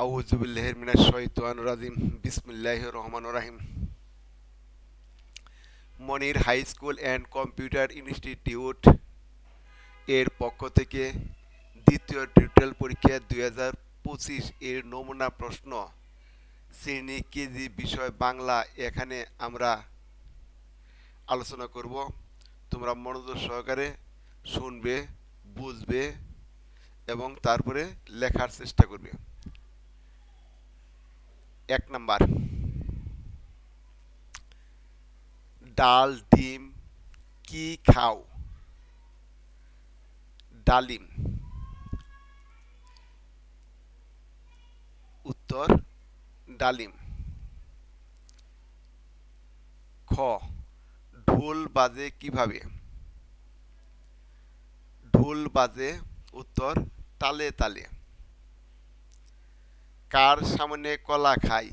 আউজুবিল্লাহির মিনাশ শৈতানির রাজিম। বিসমিল্লাহির রহমানির রহিম। Monir high school and computer institute এর পক্ষ থেকে দ্বিতীয় টিউটোরিয়াল পরীক্ষা দুই হাজার পঁচিশ এর নমুনা প্রশ্ন শ্রেণি কেজি বিষয় বাংলা এখানে আমরা আলোচনা করব। তোমরা মনোযোগ সহকারে শুনবে, বুঝবে এবং তারপরে লেখার চেষ্টা করবে। এক নাম্বার। ডাল, ডিম কি খাও? ডালিম। উত্তর, ডালিম। খ, ঢোল বাজে কীভাবে? ঢোল বাজে উত্তর, তালে তালে। কার সামনে কলা খাই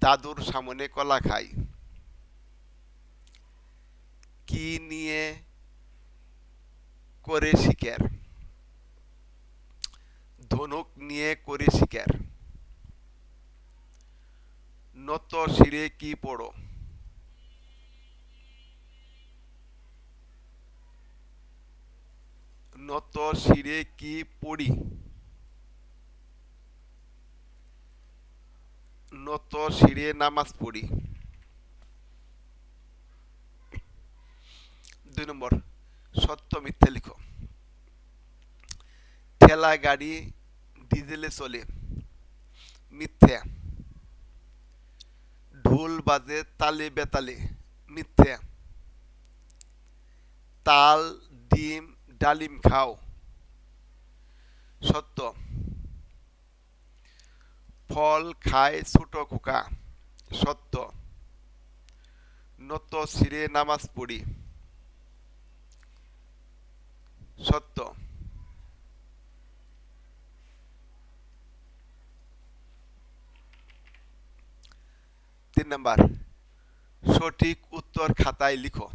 দাদুর সামনে কলা খাই কি নিয়ে করে শিকার? ধনুক নিয়ে করে শিকার। নত শিরে কি পড়ো? নত শিরে কি পড়ি? নত শিরে নামাজ পড়ি। দুই নম্বর, সত্য মিথ্যে লিখো। ঠেলা গাড়ি, ডিজেলে চলে। মিথ্যা। ঢোল বাজে তালে বেতালে, মিথ্যা। তাল, ডিম, ডালিম খাও। সত্য। ফল খায় ছোট খোকা, সত্য। নত শিরে নামাজ পড়ি। সত্য। তিন নাম্বার, সঠিক উত্তর খাতায় লিখো।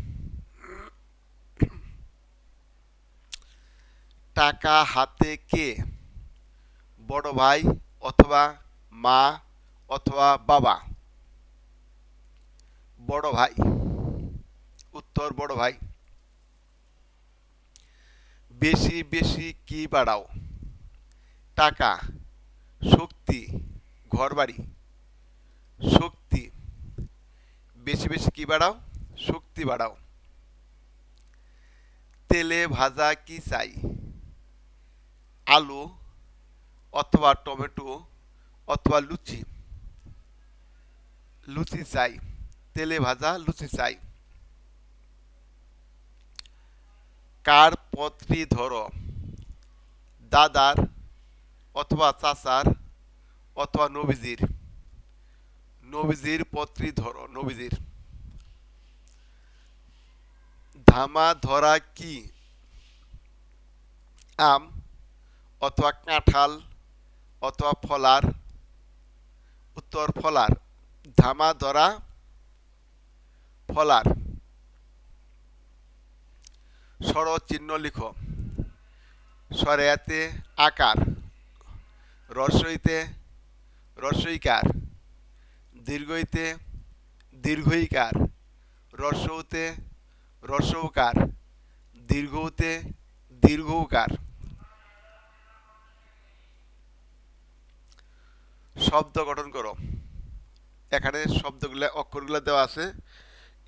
টাকা হাতে কে? বড় ভাই অথবা মা অথবা বাবা। বড় ভাই। উত্তর, বড় ভাই। বেশি বেশি কি বাড়াও? টাকা, শক্তি, ঘরবাড়ি। শক্তি। বেশি বেশি কি বাড়াও? শক্তি বাড়াও। তেলে ভাজা কি চাই? আলু অথবা টমেটো অথবা লুচি। লুচি চাই, তেলে ভাজা লুচি চাই। কার পত্রী ধরো, দাদার অথবা চাচার অথবা নবীজির। নবীজির পত্রী ধরো, নবীজির। ধামা ধরা কি? আম অথবা কাঁঠাল অথবা ফলার উত্তর ফলার ধামা ধরা ফলার। স্বর চিহ্ন লিখো। সরেয়াতে আকার, রসইতে রসইকার, দীর্ঘইতে দীর্ঘইকার, রসৌতে রসৌকার, দীর্ঘতে দীর্ঘকার। শব্দ গঠন করো। এখানে শব্দগুলো, অক্ষরগুলো দেওয়া আছে।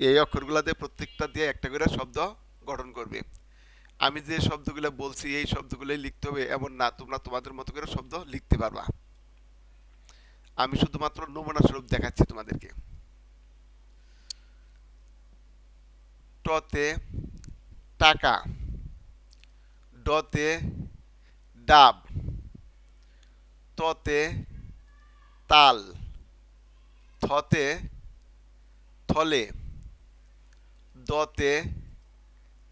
এই অক্ষরগুলোতে প্রত্যেকটা দিয়ে একটা করে শব্দ গঠন করবে। আমি যে শব্দগুলো বলছি, এই শব্দগুলোই লিখতে হবে, এমন না, তোমরা তোমাদের মতো করে শব্দ লিখতে পারবা। আমি শুধুমাত্র নমুনা স্বরূপ দেখাচ্ছি তোমাদেরকে। টতে টাকা, ডতে ডাব ততে তাল, থতে, থলে, দতে,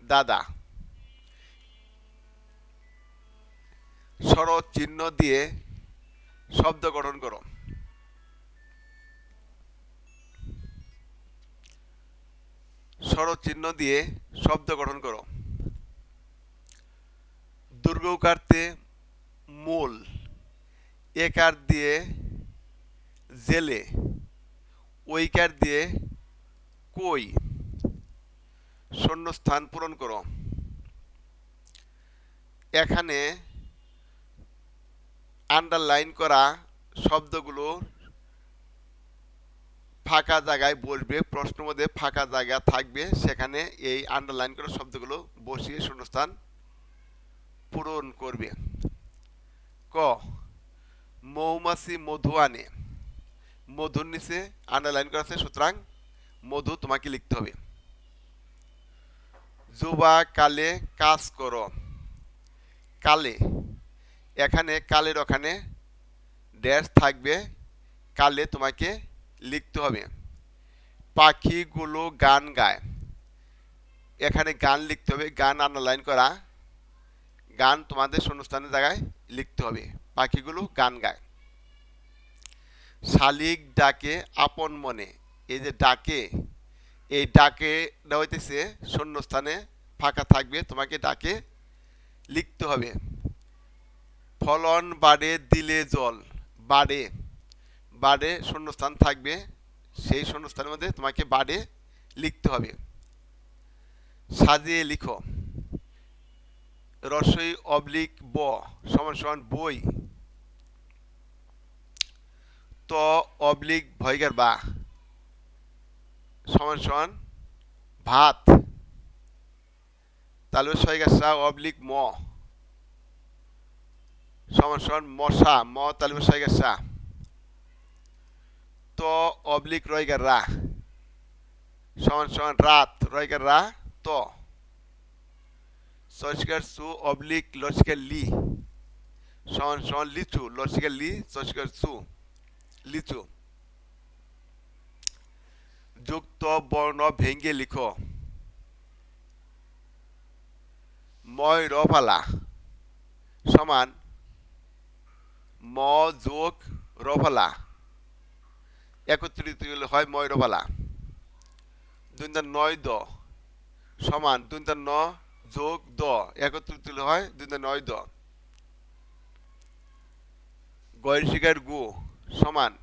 দাদা। স্বর চিহ্ন দিয়ে শব্দ গঠন করো। স্বর চিহ্ন দিয়ে শব্দ গঠন করো। দুর্গ কাটতে মূল, একার দিয়ে জেলে। ওইকার দিয়ে কই? শূন্যস্থান পূরণ করো। এখানে আন্ডারলাইন করা শব্দগুলো ফাঁকা জায়গায় বসবে প্রশ্ন মধ্যে ফাঁকা জায়গা থাকবে। সেখানে এই আন্ডারলাইন করা শব্দগুলো বসিয়ে শূন্যস্থান পূরণ করবে। ক, মৌমাছি মধু আনে মধুর নিচে আন্ডারলাইন করা আছে, সুতরাং মধু তোমাকে লিখতে হবে। যুবা কালে কাজ করো। কালে, এখানে, কালের ওখানে ড্যাশ থাকবে, কালে তোমাকে লিখতে হবে। পাখিগুলো গান গায়। এখানে গান লিখতে হবে, গান আন্ডারলাইন করা। গান তোমাদের শূন্যস্থানের জায়গায় লিখতে হবে। পাখিগুলো গান গায়। শালিক ডাকে আপন মনে। এই যে ডাকে, এই ডাকে হইতেছে শূন্যস্থানে, ফাঁকা থাকবে, তোমাকে ডাকে লিখতে হবে। ফলন বাড়ে, দিলে জল। বাড়ে বাড়ে, শূন্যস্থান থাকবে, সেই শূন্যস্থানের মধ্যে তোমাকে বাড়ে লিখতে হবে। সাজিয়ে লিখো। রসই অবলিক ব, সমান সমান বই। ত অবলিক ভয়গার বা। সমান সমান ভাত। তাহলে সৈগাসা অবলিক ম। সমান সমান মশা, ম তালবে সৈগাসা ত অবলিক রয়গার রা। সমান সমান রাত রয়গার রা, ত। সস্কার সু অবলিক লস্কার লি। সমান সমান লিচু লস্কার লি, সস্কার সু। লিচু। যুক্ত বর্ণ ভেঙ্গে লিখো। ময় রফালা সমান ম যোগ রফালা একত্রিত হয় ময় রফালা দুই নয় দ সমান দুই ন যোগ দ। একত্রিত হয় দুই নয় দ। গয়ের শিকার গু সমান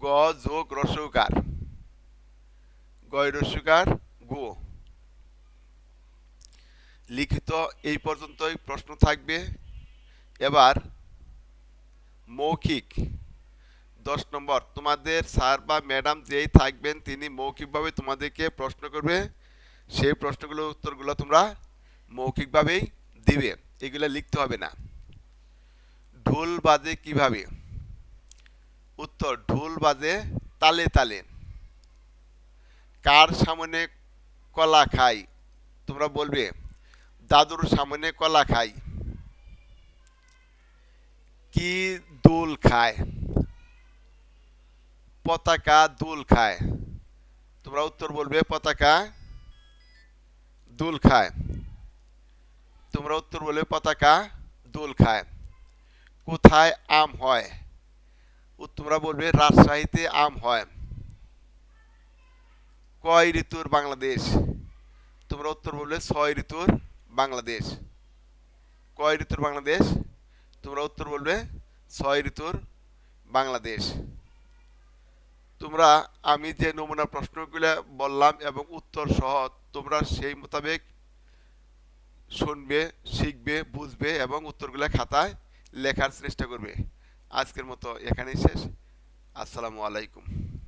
গ যোগ রসৌকার গয়রস্বীকার গো। লিখিত এই পর্যন্তই প্রশ্ন থাকবে। এবার মৌখিক। দশ নম্বর, তোমাদের স্যার বা ম্যাডাম যেই থাকবেন, তিনি মৌখিকভাবে তোমাদেরকে প্রশ্ন করবে। সেই প্রশ্নগুলোর উত্তরগুলো তোমরা মৌখিকভাবেই দিবে। এগুলো লিখতে হবে না। ঢোল বাজে কীভাবে? উত্তর, ঢোল বাজে তালে তালে। কার সামনে কলা খাই? তোমরা বলবে, দাদুর সামনে কলা খাই। কি দোল খায়? পতাকা দোল খায়। তোমরা উত্তর বলবে, পতাকা দোল খায়। তোমরা উত্তর বলবে, পতাকা দোল খায়। কোথায় আম হয়? তোমরা বলবে, রাজশাহীতে আম হয়। কয় ঋতুর বাংলাদেশ? তোমরা উত্তর বলবে, ছয় ঋতুর বাংলাদেশ। কয় ঋতুর বাংলাদেশ? তোমরা উত্তর বলবে, ছয় ঋতুর বাংলাদেশ। তোমরা, আমি যে নমুনা প্রশ্নগুলো বললাম এবং উত্তর সহ তোমরা সেই মোতাবেক শুনবে, শিখবে, বুঝবে এবং উত্তরগুলো খাতায় লেখার চেষ্টা করবে। আজকের মতো এখানেই শেষ। আসসালামু আলাইকুম।